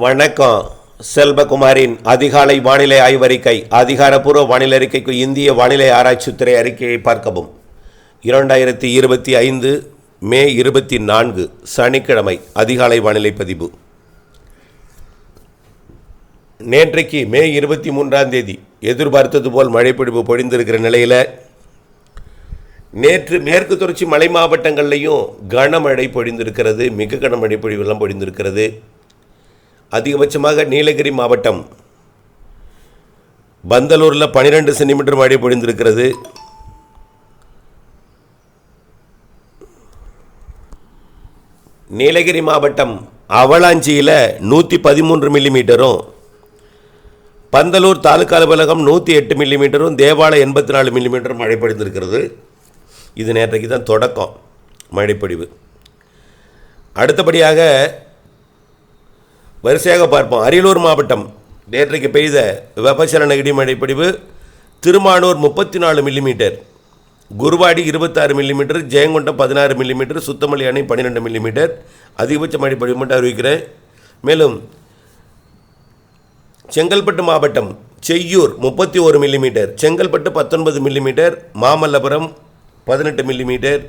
வணக்கம். செல்வகுமாரின் அதிகாலை வானிலை ஆய்வறிக்கை அதிகாரப்பூர்வ வானிலை அறிக்கைக்கு இந்திய வானிலை ஆராய்ச்சித்துறை அறிக்கையை பார்க்கவும். இரண்டாயிரத்தி இருபத்தி ஐந்து மே இருபத்தி நான்கு சனிக்கிழமை அதிகாலை வானிலை பதிவு. நேற்றைக்கு மே இருபத்தி மூன்றாம் தேதி எதிர்பார்த்தது போல் மழைப்பிடிப்பு பொழிந்திருக்கிற நிலையில் நேற்று மேற்கு தொடர்ச்சி மலை மாவட்டங்கள்லையும் கனமழை பொழிந்திருக்கிறது மிக கனமழை பொழிவெல்லாம் பொழிந்திருக்கிறது. அதிகபட்சமாக நீலகிரி மாவட்டம். பந்தலூரில் பன்னிரெண்டு சென்டிமீட்டர் மழை பொழிந்திருக்கிறது. நீலகிரி மாவட்டம் அவலாஞ்சியில் நூற்றி பதிமூன்று மில்லிமீட்டரும் பந்தலூர் தாலுக்கா அலுவலகம் நூற்றி எட்டு மில்லிமீட்டரும் தேவாலயம் எண்பத்தி நாலு மில்லிமீட்டரும் மழை பொழிந்திருக்கிறது. இது நேற்றைக்கு தான் தொடக்கம் மழைப்பொழிவு. அடுத்தபடியாக வரிசையாக பார்ப்போம். அரியலூர் மாவட்டம் நேற்றைக்கு பெய்த வெப்பசலன பிடிவு திருமானூர் முப்பத்தி நாலு மில்லிமீட்டர் குருவாடி இருபத்தாறு மில்லிமீட்டர் ஜெயங்கொண்டம் பதினாறு மில்லிமீட்டர் சுத்தமல்லி அணை பன்னிரெண்டு மில்லிமீட்டர் அதிகபட்ச மழைப்பொழிவு மட்டும் அறிவிக்கிறேன். மேலும் செங்கல்பட்டு மாவட்டம் செய்யூர் முப்பத்தி ஒரு மில்லிமீட்டர் செங்கல்பட்டு பத்தொன்பது மில்லிமீட்டர் மாமல்லபுரம் பதினெட்டு மில்லிமீட்டர்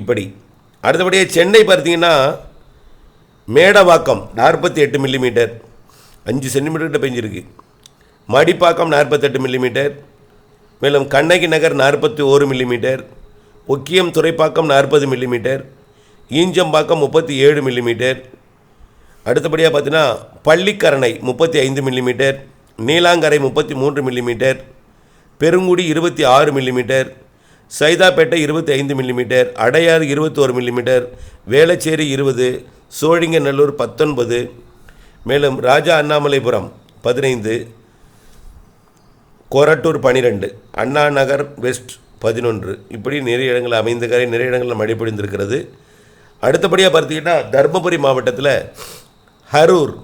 இப்படி. அடுத்தபடியே சென்னை பார்த்தீங்கன்னா மேடவாக்கம் நாற்பத்தி எட்டு மில்லிமீட்டர் அஞ்சு சென்டிமீட்டர்கிட்ட பெஞ்சிருக்கு. மடிப்பாக்கம் நாற்பத்தெட்டு மில்லிமீட்டர் மேலும் கண்ணகி நகர் நாற்பத்தி ஓரு மில்லிமீட்டர் ஒக்கியம் துறைப்பாக்கம் நாற்பது மில்லிமீட்டர் ஈஞ்சம்பாக்கம் முப்பத்தி ஏழு மில்லிமீட்டர் அடுத்தபடியாக பார்த்தீங்கன்னா பள்ளிக்கரணை முப்பத்தி ஐந்து மில்லிமீட்டர் நீலாங்கரை முப்பத்தி மூன்று மில்லிமீட்டர் பெருங்குடி இருபத்தி ஆறு மில்லிமீட்டர் சைதாப்பேட்டை இருபத்தி ஐந்து மில்லிமீட்டர் அடையாறு இருபத்தோரு மில்லிமீட்டர் வேளச்சேரி இருபது. சோழிங்கநல்லூர் பத்தொன்பது மேலும் ராஜா அண்ணாமலைபுரம் பதினைந்து கோரட்டூர் பனிரெண்டு அண்ணா நகர் வெஸ்ட் பதினொன்று. இப்படி நிறைய இடங்கள் அமைந்த கரை நிறைய இடங்களில் மழை பொழிந்திருக்கிறது அடுத்தபடியாக பார்த்தீங்கன்னா தருமபுரி மாவட்டத்தில் ஹரூர்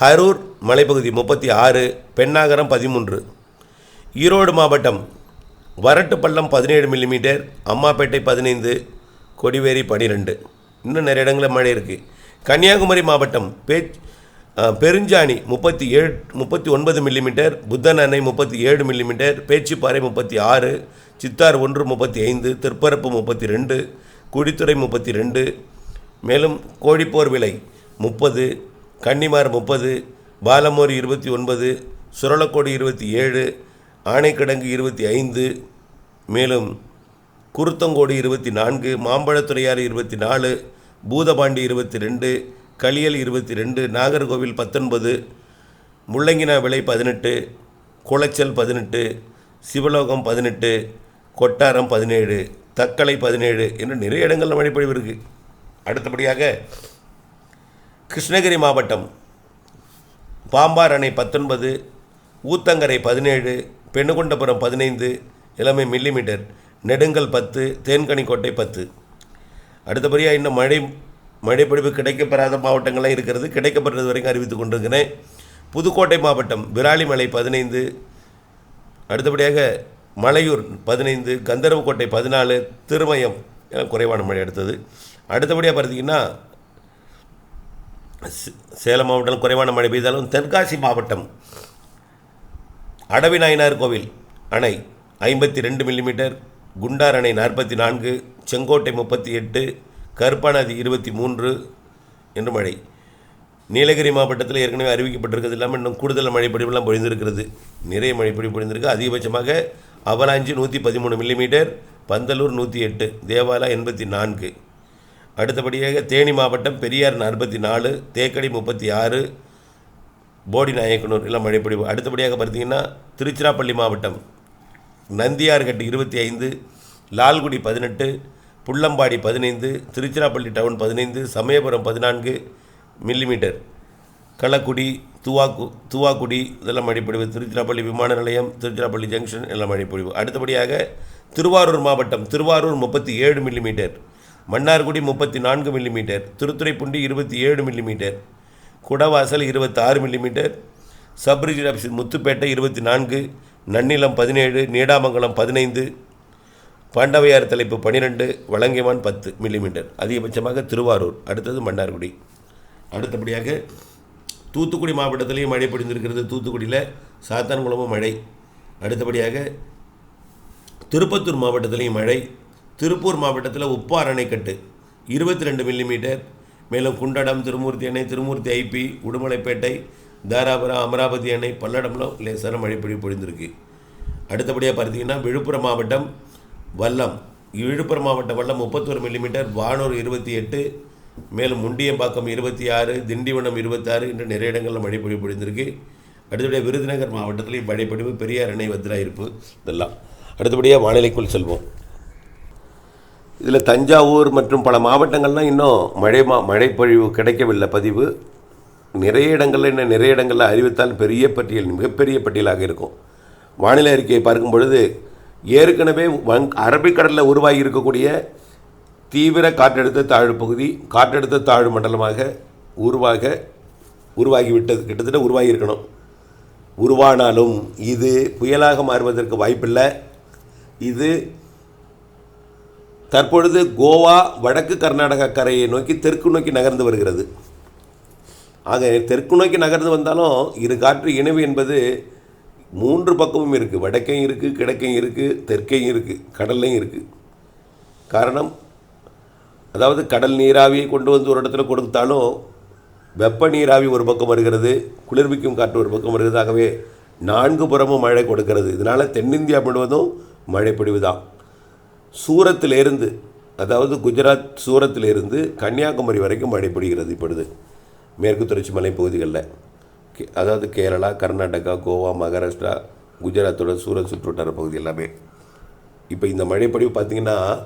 ஹரூர் மலைப்பகுதி முப்பத்தி ஆறு பெண்ணாகரம் பதிமூன்று. ஈரோடு மாவட்டம் வரட்டுப்பள்ளம் பதினேழு மில்லிமீட்டர் அம்மாப்பேட்டை பதினைந்து கொடிவேரி பனிரெண்டு. இன்னும் நிறைய இடங்களில் மழை இருக்குது கன்னியாகுமரி மாவட்டம் பேச் பெருஞ்சாணி முப்பத்தி ஏழு முப்பத்தி ஒன்பது மில்லிமீட்டர் புத்தன் அணை முப்பத்தி ஏழு மில்லிமீட்டர் பேச்சுப்பாறை முப்பத்தி ஆறு சித்தார் ஒன்று முப்பத்தி ஐந்து திருப்பரப்பு முப்பத்தி ரெண்டு குடித்துறை முப்பத்தி ரெண்டு மேலும் கோழிப்போர் விலை முப்பது கன்னிமார் முப்பது பாலமோர் இருபத்தி ஒன்பது சுரளக்கோடு இருபத்தி ஏழு ஆணைக்கிடங்கு இருபத்தி ஐந்து மேலும் குருத்தங்கோடு இருபத்தி நான்கு மாம்பழத்துறையார் இருபத்தி நாலு பூதபாண்டி இருபத்தி ரெண்டு களியல் இருபத்தி ரெண்டு நாகர்கோவில் பத்தொன்பது முள்ளங்கினா விலை பதினெட்டு குளச்சல் பதினெட்டு சிவலோகம் பதினெட்டு கொட்டாரம் பதினேழு தக்கலை பதினேழு என்று நிறைய இடங்களில் மழைப்பொழிவு இருக்குது அடுத்தபடியாக கிருஷ்ணகிரி மாவட்டம் பாம்பார் அணை பத்தொன்பது ஊத்தங்கரை பதினேழு பெண்ணுகொண்டபுரம் பதினைந்து இளமை மில்லிமீட்டர் நெடுங்கல் பத்து தேன்கனிக்கோட்டை பத்து. அடுத்தபடியாக இன்னும் மழை மழைப்பொழிவு கிடைக்கப்பெறாத மாவட்டங்கள்லாம் இருக்கிறது. கிடைக்கப்படுறது வரைக்கும் அறிவித்துக் கொண்டிருக்கிறேன். புதுக்கோட்டை மாவட்டம் விராலிமலை பதினைந்து. அடுத்தபடியாக மலையூர் பதினைந்து கந்தரவக்கோட்டை பதினாலு திருமயம் குறைவான மழை அடுத்தது. அடுத்தபடியாக பார்த்தீங்கன்னா சே- சேலம் மாவட்டம் குறைவான மழை பெய்தாலும் தென்காசி மாவட்டம் அடவிநாயனார் கோவில் அணை ஐம்பத்தி ரெண்டு மில்லிமீட்டர் குண்டார் அணை நாற்பத்தி நான்கு செங்கோட்டை முப்பத்தி எட்டு கருப்பாநதி இருபத்தி மூன்று என்று மழை. நீலகிரி மாவட்டத்தில் ஏற்கனவே அறிவிக்கப்பட்டிருக்கிறது இல்லாமல் இன்னும் கூடுதல் மழைப்பொழிவெல்லாம் பொழிந்திருக்கிறது. நிறைய மழைப்பொழிவு பொழிந்திருக்கு. அதிகபட்சமாக அவலாஞ்சி நூற்றி பதிமூணு மில்லிமீட்டர் பந்தலூர் நூற்றி எட்டு தேவாலா எண்பத்தி நான்கு. அடுத்தபடியாக தேனி மாவட்டம் பெரியார் நாற்பத்தி நாலு தேக்கடி முப்பத்தி ஆறு போடி நாயக்கனூர் எல்லாம் மழைப்பொழிவு அடுத்தபடியாக பார்த்தீங்கன்னா திருச்சிராப்பள்ளி மாவட்டம் நந்தியார்கட்டு இருபத்தி ஐந்து லால்குடி பதினெட்டு புள்ளம்பாடி பதினைந்து திருச்சிராப்பள்ளி டவுன் பதினைந்து சமயபுரம் பதினான்கு மில்லிமீட்டர். களக்குடி துவாக்கு துவாக்குடி இதெல்லாம் மழைப்பொழிவு திருச்சிராப்பள்ளி விமான நிலையம் திருச்சிராப்பள்ளி ஜங்ஷன் எல்லாம் மழைப்பொழிவு அடுத்தபடியாக திருவாரூர் மாவட்டம் திருவாரூர் முப்பத்தி ஏழு மில்லிமீட்டர். மன்னார்குடி முப்பத்தி நான்கு மில்லிமீட்டர். திருத்துறைப்பூண்டி இருபத்தி ஏழு மில்லிமீட்டர். குடவாசல் இருபத்தாறு மில்லிமீட்டர். சப்ரிஜி ஆஃபீஸ் முத்துப்பேட்டை இருபத்தி நான்கு நன்னிலம் பதினேழு நீடாமங்கலம் பதினைந்து பாண்டவையார் தலைப்பு பன்னிரெண்டு வளங்கிமான் பத்து மில்லிமீட்டர். அதிகபட்சமாக திருவாரூர் அடுத்தது மன்னார்குடி. அடுத்தபடியாக தூத்துக்குடி மாவட்டத்திலையும் மழை பொழிந்திருக்கிறது. தூத்துக்குடியில் சாத்தான்குளமும் மழை. அடுத்தபடியாக திருப்பத்தூர் மாவட்டத்திலையும் மழை. திருப்பூர் மாவட்டத்தில் உப்பார் அணைக்கட்டு இருபத்தி ரெண்டு மில்லிமீட்டர். மேலும் குண்டடம் திருமூர்த்தி அணை திருமூர்த்தி ஐபி உடுமலைப்பேட்டை தாராபுரம் அமராவதி அணை பல்லடம்லாம் லேசான மழை பொழி பொழிந்திருக்கு. அடுத்தபடியாக பார்த்தீங்கன்னா விழுப்புரம் மாவட்டம் வல்லம் விழுப்புரம் மாவட்டம் வல்லம் முப்பத்தொரு மில்லிமீட்டர் வானூர் இருபத்தி எட்டு மேலும் முண்டியம்பாக்கம் இருபத்தி ஆறு திண்டிவனம் இருபத்தாறு என்று நிறைய இடங்களில் மழை பொழி பொழிந்திருக்கு. அடுத்தபடியாக விருதுநகர் மாவட்டத்தில் மழைப்பொழிவு பெரியார் அணை வத்ரா இருப்பு இதெல்லாம். அடுத்தபடியாக வானிலைக்குள் செல்வோம். இதில் தஞ்சாவூர் மற்றும் பல மாவட்டங்கள்லாம் இன்னும் மழை மா மழைப்பொழிவு கிடைக்கவில்லை பதிவு. நிறைய இடங்களில் என்ன நிறைய இடங்களில் அறிவித்தால் பெரிய பட்டியல் மிகப்பெரிய பட்டியலாக இருக்கும். வானிலை அறிக்கையை பார்க்கும் பொழுது ஏற்கனவே வங் அரபிக்கடலில் உருவாகி இருக்கக்கூடிய தீவிர காற்றழுத்த தாழ்வு பகுதி காற்றழுத்த தாழ்வு மண்டலமாக உருவாக உருவாகிவிட்டது கிட்டத்தட்ட உருவாகி இருக்கணும். உருவானாலும் இது புயலாக மாறுவதற்கு வாய்ப்பில்லை. இது தற்பொழுது கோவா வடக்கு கர்நாடகா கரையை நோக்கி தெற்கு நோக்கி நகர்ந்து வருகிறது. ஆக தெற்கு நோக்கி நகர்ந்து வந்தாலும் இரு காற்று இணைவு என்பது மூன்று பக்கமும் இருக்குது வடக்கையும் இருக்குது கிழக்கையும் இருக்குது தெற்கையும் இருக்குது கடல்லையும் இருக்குது காரணம் அதாவது கடல் நீராவியை கொண்டு வந்து ஒரு இடத்துல கொடுத்தாலும் வெப்ப நீராவி ஒரு பக்கம் வருகிறது குளிர்விக்கும் காற்று ஒரு பக்கம் வருகிறது. ஆகவே நான்கு புறமும் மழை கொடுக்கிறது. இதனால் தென்னிந்தியா முழுவதும் மழை பொழிவு தான் சூரத்திலிருந்து அதாவது குஜராத் சூரத்திலிருந்து கன்னியாகுமரி வரைக்கும் மழை பொழிகிறது இப்பொழுது. மேற்கு தொடர்ச்சி மலை பகுதிகளில் கே- அதாவது கேரளா கர்நாடகா கோவா மகாராஷ்டிரா குஜராத்தோட சூரத் சுற்றுவட்டார பகுதி எல்லாமே. இப்போ இந்த மழைப்படிவு பார்த்திங்கன்னா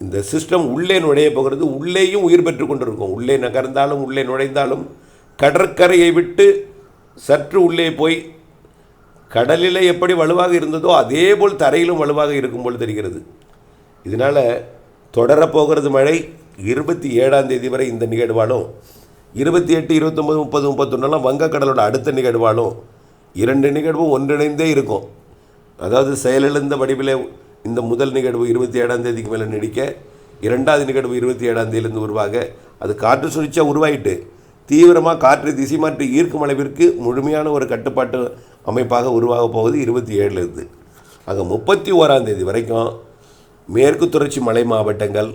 இந்த சிஸ்டம் உள்ளே நுழைய போகிறது உள்ளேயும் உயிர் பெற்று கொண்டிருக்கும். உள்ளே நகர்ந்தாலும் உள்ளே நுழைந்தாலும் கடற்கரையை விட்டு சற்று உள்ளே போய் கடலில் எப்படி வலுவாக இருந்ததோ அதே போல் தரையிலும் வலுவாக இருக்கும் போல் தெரிகிறது. இதனால் தொடரப்போகிறது மழை. இருபத்தி ஏழாம் தேதி வரை இந்த நிகழ்வாலும் இருபத்தி எட்டு இருபத்தொம்பது முப்பது முப்பத்தொன்னெல்லாம் வங்கக்கடலோட அடுத்த நிகழ்வாலும் இரண்டு நிகழ்வும் ஒன்றிணைந்தே இருக்கும். அதாவது செயலிழந்த வடிவிலே இந்த முதல் நிகழ்வு இருபத்தி ஏழாம் தேதிக்கு மேலே நீடிக்க இரண்டாவது நிகழ்வு இருபத்தி ஏழாம் தேதியிலிருந்து உருவாக அது காற்று சுழற்சியாக உருவாயிட்டு தீவிரமாக காற்று திசை மாற்றி ஈர்க்கும் அளவிற்கு முழுமையான ஒரு கட்டுப்பாட்டு அமைப்பாக உருவாக போவது இருபத்தி ஏழுலேருந்து ஆக முப்பத்தி ஓராம் தேதி வரைக்கும் மேற்கு தொடர்ச்சி மலை மாவட்டங்கள்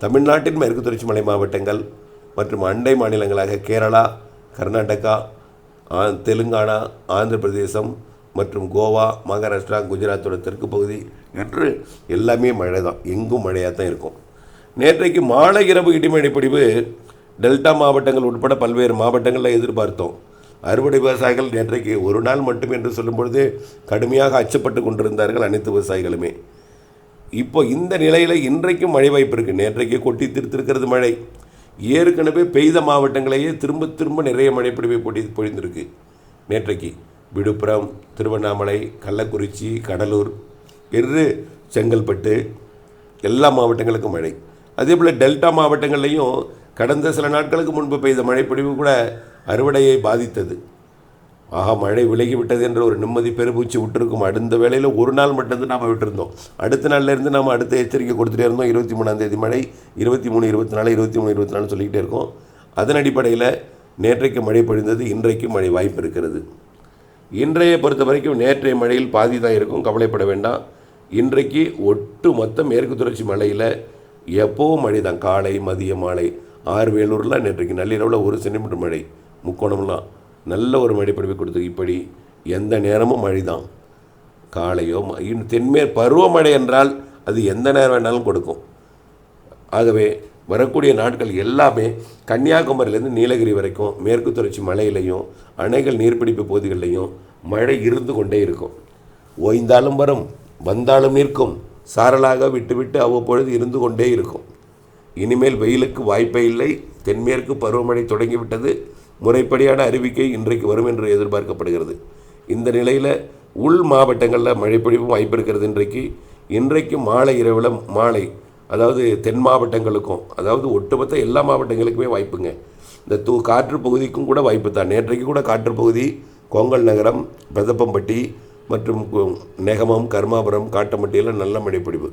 தமிழ்நாட்டின் மேற்கு தொடர்ச்சி மலை மாவட்டங்கள் மற்றும் அண்டை மாநிலங்களாக கேரளா கர்நாடகா ஆ- தெலுங்கானா ஆந்திர பிரதேசம் மற்றும் கோவா மகாராஷ்டிரா குஜராத்தோட தெற்கு பகுதி என்று எல்லாமே மழை தான் எங்கும் மழையாக தான் இருக்கும். நேற்றைக்கு மாலை இரவு இடிமழை பிடிவு டெல்டா மாவட்டங்கள் உட்பட பல்வேறு மாவட்டங்களில் எதிர்பார்த்தோம். அறுவடை விவசாயிகள் நேற்றைக்கு ஒரு நாள் மட்டும் என்று சொல்லும்பொழுது கடுமையாக அச்சப்பட்டு கொண்டிருந்தார்கள் அனைத்து விவசாயிகளுமே. இப்போ இந்த நிலையில் இன்றைக்கும் மழை வாய்ப்பு இருக்குது நேற்றைக்கு கொட்டி திருத்திருக்கிறது மழை. ஏற்கனவே பெய்த மாவட்டங்களையே திரும்ப திரும்ப நிறைய மழை பொடி பொழிந்திருக்கு. நேற்றைக்கு விழுப்புரம் திருவண்ணாமலை கள்ளக்குறிச்சி கடலூர் என்று செங்கல்பட்டு எல்லா மாவட்டங்களுக்கும் மழை. அதே போல் டெல்டா மாவட்டங்கள்லையும் கடந்த சில நாட்களுக்கு முன்பு பெய்த மழைப்பொழிவு கூட அறுவடையை பாதித்தது. ஆஹா மழை விலகி விட்டது என்ற ஒரு நிம்மதி பெருபூச்சி விட்டுருக்கும். அடுத்த வேளையில் ஒரு நாள் மட்டும்தான் நாம் விட்டுருந்தோம். அடுத்த நாள்லேருந்து நாம் அடுத்த எச்சரிக்கை கொடுத்துட்டே இருந்தோம். இருபத்தி மூணாம் தேதி மழை இருபத்தி மூணு இருபத்தி நாலு இருபத்தி மூணு இருபத்தி நாலு சொல்லிக்கிட்டே இருக்கோம். அதன் அடிப்படையில் நேற்றைக்கு மழை பொழிந்தது இன்றைக்கு மழை வாய்ப்பு இருக்கிறது. இன்றைய பொறுத்த வரைக்கும் நேற்றைய மழையில் பாதி தான் இருக்கும். கவலைப்பட வேண்டாம். இன்றைக்கு ஒட்டு மொத்த மேற்கு தொடர்ச்சி மலையில் எப்போவும் மழை தான். காலை மதிய மாலை. ஆறு வேலூர்லாம் நேற்றைக்கு நள்ளிரவில் ஒரு சென்டிமீட்டர் மழை. முக்கோணம்லாம். நல்ல ஒரு மழை கொடுத்து இப்படி எந்த நேரமும் மழை தான் காலையோ ம- இன்னும் தென்மேற் பருவமழை என்றால் அது எந்த நேரம் வேணாலும் கொடுக்கும். ஆகவே வரக்கூடிய நாட்கள் எல்லாமே கன்னியாகுமரியிலேருந்து நீலகிரி வரைக்கும் மேற்கு தொடர்ச்சி மலையிலையும் அணைகள் நீர்பிடிப்பு பகுதிகளிலையும் மழை இருந்து கொண்டே இருக்கும். ஓய்ந்தாலும் வரும் வந்தாலும் நிற்கும் சாரலாக விட்டுவிட்டு அவ்வப்பொழுது இருந்து கொண்டே இருக்கும். இனிமேல் வெயிலுக்கு வாய்ப்பே இல்லை தென்மேற்கு பருவமழை தொடங்கிவிட்டது. முறைப்படியான அறிவிக்கை இன்றைக்கு வரும் என்று எதிர்பார்க்கப்படுகிறது. இந்த நிலையில் உள் மாவட்டங்களில் மழைப்பொழிவும் வாய்ப்பு இருக்கிறது இன்றைக்கு. இன்றைக்கு மாலை இரவில் மாலை அதாவது தென் மாவட்டங்களுக்கும் அதாவது ஒட்டுமொத்த எல்லா மாவட்டங்களுக்குமே வாய்ப்புங்க. இந்த தூ காற்று பகுதிக்கும் கூட வாய்ப்பு தான். நேற்றைக்கு கூட காற்று பகுதி கொங்கல் நகரம் பெதப்பம்பட்டி மற்றும் நெகமம் கர்மாபுரம் காட்டம்பட்டியில் நல்ல மழைப்பொழிவு.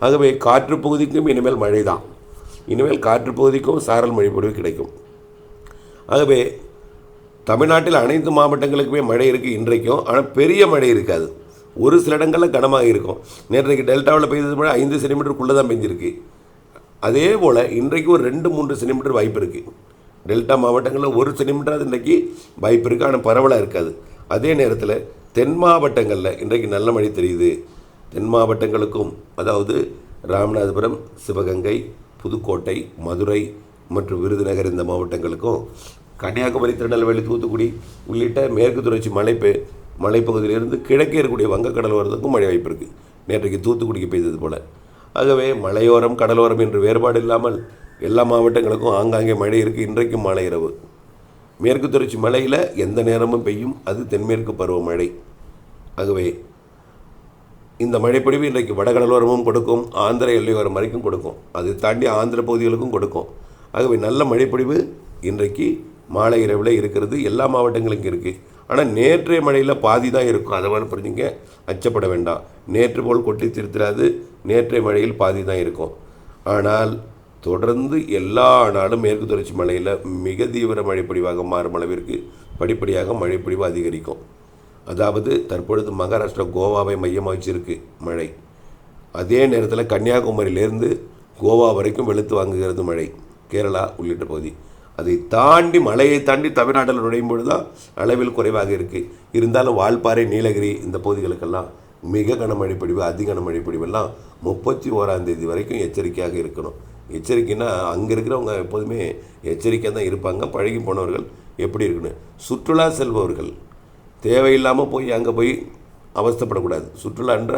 ஆகவே காற்று பகுதிக்கும் இனிமேல் மழை தான் இனிமேல் காற்று பகுதிக்கும் சாரல் மழைப்பொழிவு கிடைக்கும். ஆகவே தமிழ்நாட்டில் அனைத்து மாவட்டங்களுக்குமே மழை இருக்குது இன்றைக்கும். ஆனால் பெரிய மழை இருக்காது. ஒரு சில இடங்களில் கனமாக இருக்கும். நேற்றைக்கு டெல்டாவில் பெய்தது மழை ஐந்து சென்டிமீட்டருக்குள்ளே தான் பெஞ்சிருக்கு. அதே போல் இன்றைக்கு ஒரு ரெண்டு மூன்று சென்டிமீட்டர் வாய்ப்பு இருக்குது டெல்டா மாவட்டங்களில் ஒரு சென்டிமீட்டர் இன்றைக்கு வாய்ப்பு இருக்குது ஆனால் பரவலாக இருக்காது. அதே நேரத்தில் தென் மாவட்டங்களில் இன்றைக்கு நல்ல மழை தெரியுது. தென் மாவட்டங்களுக்கும் அதாவது ராமநாதபுரம் சிவகங்கை புதுக்கோட்டை மதுரை மற்றும் விருதுநகர் இந்த மாவட்டங்களுக்கும் கன்னியாகுமரி திருநெல்வேலி தூத்துக்குடி உள்ளிட்ட மேற்கு தொடர்ச்சி மலை பெ மலைப்பகுதியிலிருந்து கிழக்கே இருக்கக்கூடிய வங்கக்கடல் வரதுக்கும் மழை வாய்ப்பு இருக்குது நேற்றைக்கு தூத்துக்குடிக்கு பெய்தது போல். ஆகவே மலையோரம் கடலோரம் என்று வேறுபாடு இல்லாமல் எல்லா மாவட்டங்களுக்கும் ஆங்காங்கே மழை இருக்குது இன்றைக்கும் மழை இரவு. மேற்கு தொடர்ச்சி மலையில் எந்த நேரமும் பெய்யும். அது தென்மேற்கு பருவமழை ஆகவே இந்த மழைப்பொழிவு இன்றைக்கு வடகடலோரமும் கொடுக்கும். ஆந்திர எல்லையோரம் வரைக்கும் கொடுக்கும். அதை தாண்டி ஆந்திர பகுதிகளுக்கும் கொடுக்கும். ஆகவே நல்ல மழைப்பொழிவு இன்றைக்கு மாலை இரவில் இருக்கிறது. எல்லா மாவட்டங்களுக்கும் இருக்குது ஆனால் நேற்றைய மழையில் பாதி தான் இருக்கும். அதை மாதிரி புரிஞ்சுங்க. அச்சப்பட வேண்டாம். நேற்று போல் கொட்டி திருத்திராது. நேற்றைய மழையில் பாதி தான் இருக்கும். ஆனால் தொடர்ந்து எல்லா நாளும் மேற்கு தொடர்ச்சி மலையில் மிக தீவிர மழைப்பொழிவாக மாறும் அளவிற்கு படிப்படியாக மழைப்பொழிவு அதிகரிக்கும். அதாவது தற்பொழுது மகாராஷ்டிரா கோவாவை மையமாக வச்சிருக்கு மழை. அதே நேரத்தில் கன்னியாகுமரியிலேருந்து கோவா வரைக்கும் வெளுத்து வாங்குகிறது மழை. கேரளா உள்ளிட்ட பகுதி. அதை தாண்டி மலையை தாண்டி தமிழ்நாட்டில் நுழையும் பொழுது தான் அளவில் குறைவாக இருக்குது இருந்தாலும் வால்பாறை நீலகிரி இந்த பகுதிகளுக்கெல்லாம் மிக கனமழை பொழிவு அதி கனமழை பொழிவெல்லாம் முப்பத்தி ஓராம் தேதி வரைக்கும் எச்சரிக்கையாக இருக்கணும். எச்சரிக்கைன்னா அங்கே இருக்கிறவங்க எப்போதுமே எச்சரிக்கையாக தான் இருப்பாங்க. பழகி போனவர்கள் எப்படி இருக்கணும்? சுற்றுலா செல்பவர்கள் தேவையில்லாமல் போய் அங்கே போய் அவஸ்தைப்படக்கூடாது. சுற்றுலான்ற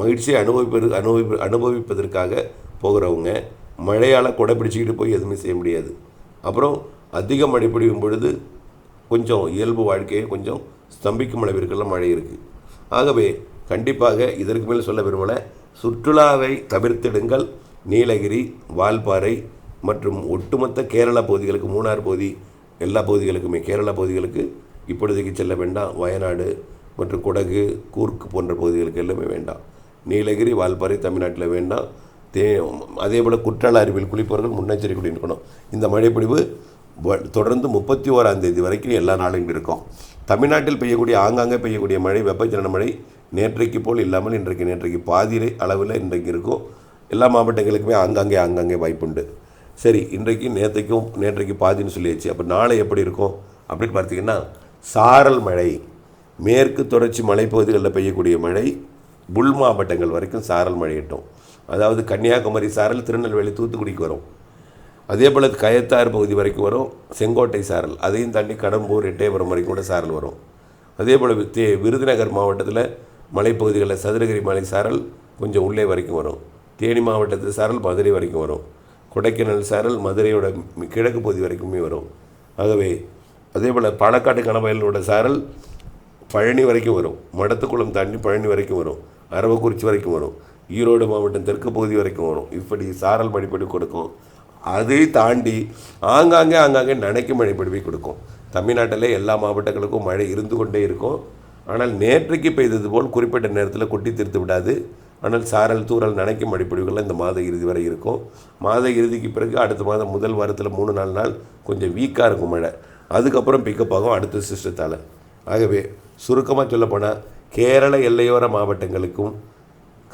மகிழ்ச்சியை அனுபவிப்பது அனுபவி அனுபவிப்பதற்காக போகிறவங்க மழையால் கொடை பிடிச்சிக்கிட்டு போய் எதுவுமே செய்ய முடியாது. அப்புறம் அதிக மழை பிடிக்கும் பொழுது கொஞ்சம் இயல்பு வாழ்க்கையை கொஞ்சம் ஸ்தம்பிக்கும் அளவிற்கெல்லாம் மழை இருக்குது ஆகவே கண்டிப்பாக இதற்கு மேல் சொல்ல விரும்பலை சுற்றுலாவை தவிர்த்திடுங்கள். நீலகிரி வால்பாறை மற்றும் ஒட்டுமொத்த கேரளா பகுதிகளுக்கு மூணார் பகுதி எல்லா பகுதிகளுக்குமே கேரளா பகுதிகளுக்கு இப்பொழுதைக்கு செல்ல வேண்டாம். வயநாடு மற்றும் குடகு கூர்க் போன்ற பகுதிகளுக்கு எல்லாமே வேண்டாம். நீலகிரி வால்பாறை தமிழ்நாட்டில் வேண்டாம். தே அதே போல் குற்றால அறிவில் குளிப்பவர்கள் முன்னெச்சரிக்கை இருக்கணும். இந்த மழைப்பொழிவு வ- தொடர்ந்து முப்பத்தி ஓராம் தேதி வரைக்கும் எல்லா நாளும் இருக்கும். தமிழ்நாட்டில் பெய்யக்கூடிய ஆங்காங்கே பெய்யக்கூடிய மழை வெப்பச்சலன மழை நேற்றைக்கு போல் இல்லாமல் இன்றைக்கு நேற்றைக்கு பாதியிலே அளவில் இன்றைக்கு இருக்கும். எல்லா மாவட்டங்களுக்குமே ஆங்காங்கே ஆங்காங்கே வாய்ப்புண்டு. சரி இன்றைக்கு நேற்றைக்கும் நேற்றைக்கு பாதின்னு சொல்லியாச்சு. அப்போ நாளை எப்படி இருக்கும்? அப்படின்னு பார்த்தீங்கன்னா சாரல் மழை மேற்கு தொடர்ச்சி மலைப்பகுதிகளில் பெய்யக்கூடிய மழை உள் மாவட்டங்கள் வரைக்கும் சாரல் மழை எட்டும். அதாவது கன்னியாகுமரி சாரல் திருநெல்வேலி தூத்துக்குடிக்கு வரும். அதே போல் கயத்தாறு பகுதி வரைக்கும் வரும் செங்கோட்டை சாரல். அதையும் தாண்டி கடம்பூர் எட்டயபுரம் வரைக்கும் கூட சாரல் வரும். அதே போல் தே விருதுநகர் மாவட்டத்தில் மலைப்பகுதிகளில் சதுரகிரி மலை சாரல் கொஞ்சம் உள்ளே வரைக்கும் வரும். தேனி மாவட்டத்தில் சாரல் மதுரை வரைக்கும் வரும். கொடைக்கானல் சாரல் மதுரையோட கிழக்கு பகுதி வரைக்குமே வரும். ஆகவே அதே போல் பாலக்காட்டு கணவயலோட சாரல் பழனி வரைக்கும் வரும். மடத்துக்குளம் தாண்டி பழனி வரைக்கும் வரும். அரவக்குறிச்சி வரைக்கும் வரும். ஈரோடு மாவட்டம் தெற்கு பகுதி வரைக்கும் வரும். இப்படி சாரல் மழைப்பொழிவு கொடுக்கும். அதை தாண்டி ஆங்காங்கே ஆங்காங்கே நனைக்கும் மழைப்பொழிவை கொடுக்கும். தமிழ்நாட்டில் எல்லா மாவட்டங்களுக்கும் மழை இருந்து கொண்டே இருக்கும். ஆனால் நேற்றைக்கு பெய்தது போல் குறிப்பிட்ட நேரத்தில் கொட்டி தீர்த்து விடாது. ஆனால் சாரல் தூரல் நனைக்கும் மழைப்பொழிவுகள் இந்த மாத இறுதி வரை இருக்கும். மாத இறுதிக்கு பிறகு அடுத்த மாதம் முதல் வாரத்தில் மூணு நாலு நாள் கொஞ்சம் வீக்காக இருக்கும் மழை. அதுக்கப்புறம் பிக்கப் ஆகும் அடுத்த சிஸ்டத்தால் ஆகவே சுருக்கமாக சொல்லப்போனால் கேரள எல்லையோர மாவட்டங்களுக்கும்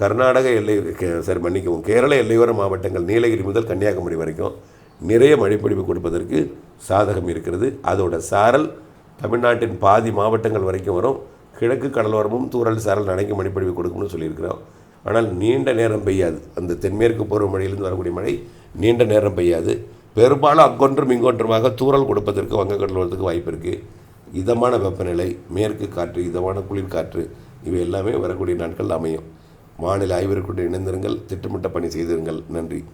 கர்நாடக எல்லை கே- சரி மன்னிக்கவும். கேரள எல்லையோர மாவட்டங்கள் நீலகிரி முதல் கன்னியாகுமரி வரைக்கும் நிறைய மழைப்பொழிவு கொடுப்பதற்கு சாதகம் இருக்கிறது. அதோட சாரல் தமிழ்நாட்டின் பாதி மாவட்டங்கள் வரைக்கும் வரும். கிழக்கு கடலோரமும் தூரல் சாரல் நனைக்கும் மழைப்பொழிவு கொடுக்கும்னு சொல்லியிருக்கிறோம். ஆனால் நீண்ட நேரம் பெய்யாது. அந்த தென்மேற்கு பருவமழையிலிருந்து வரக்கூடிய மழை நீண்ட நேரம் பெய்யாது. பெரும்பாலும் அங்கொன்றும் இங்கொன்றுமாக தூறல் கொடுப்பதற்கு வங்கக்கடலோரத்துக்கு வாய்ப்பு இருக்குது இதமான வெப்பநிலை மேற்கு காற்று இதமான குளிர்காற்று இவை எல்லாமே வரக்கூடிய நாட்கள் அமையும். வானிலை ஆய்விற்குண்டு இணைந்திருங்கள். திட்டமிட்ட பணி செய்திருங்கள். நன்றி.